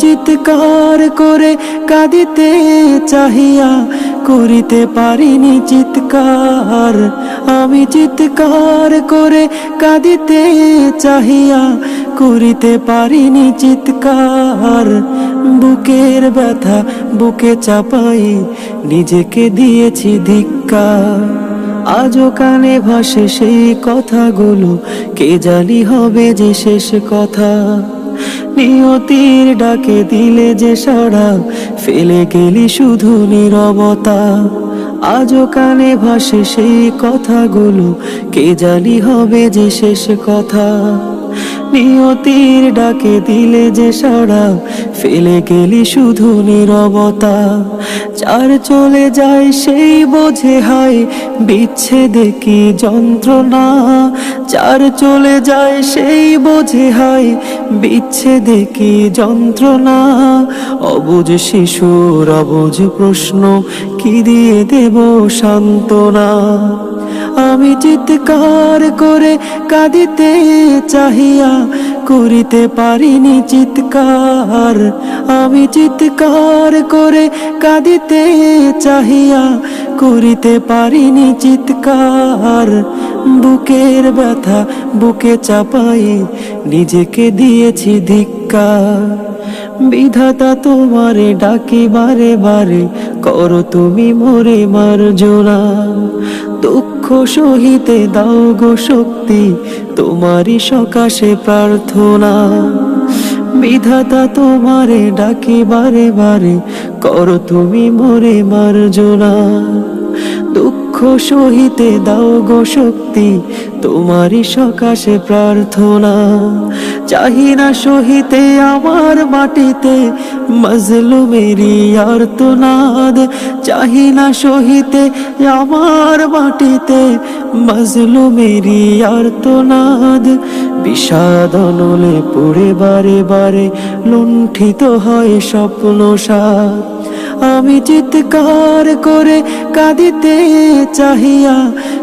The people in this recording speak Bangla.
চিৎকার করে কাঁদিতে চাহিয়া করিতে পারিনি চিৎকার। আমি চিৎকার করে কাঁদিতে চাহিয়া করিতে পারিনি চিৎকার। বুকের ব্যথা বুকে চাপাই নিজেকে দিয়েছি ধিক্কার। আজও কানে ভাসে সেই কথাগুলো, কে জানি হবে যে শেষ কথা। নিয়তির ডাকে দিলে যে সারা ফেলে গেলি শুধু নিরবতা। আজও কানে ভাসে সেই কথাগুলো, কে জানি হবে যে শেষ কথা। নিয়তির ডাকে দিলে যে সারা ফেলে গেলি শুধু নীরবতা। চার চলে যায় সেই বোঝে হায়, বিচ্ছেদে কি যন্ত্রণা? চার চলে যায় সেই বোঝে হায়, বিচ্ছেদে কি যন্ত্রণা? অবুঝ শিশুর অবুঝ প্রশ্ন, কি দিয়ে দেব সান্ত্বনা? আমি চিৎকার করে কাঁদিতে চাহিয়া, করিতে পারিনি চিৎকার। আমি চিৎকার করে কাঁদিতে চাহিয়া, করিতে পারিনি চিৎকার। বুকের ব্যথা বুকে চাপাই নিজেকে দিয়েছি ধিক্কার। বিধাতা তোমারে ডাকি বারে বারে, করো তুমি মোরে মার্জনা। দুঃখ সহিতে দাও গো শক্তি, তোমারই সকাশে প্রার্থনা। বিধাতা তোমারে ডাকি বারে বারে, করো তুমি মরে মোরে জোলা দুঃখ সহিতে দাও গো শক্তি, তোমারই সকাশে প্রার্থনা। চাহি না সহিতে আমার মাটিতে মজলুমেরি আর্তনাদ। চাহি না সহিতে আমার মাটিতে মজলুমেরি আর্তনাদ। বিষাদ নলে পুড়ে বারে বারে লুণ্ঠিত হয় স্বপ্ন সাত। আমি চিৎকার করে কাঁদিতে চাহিয়া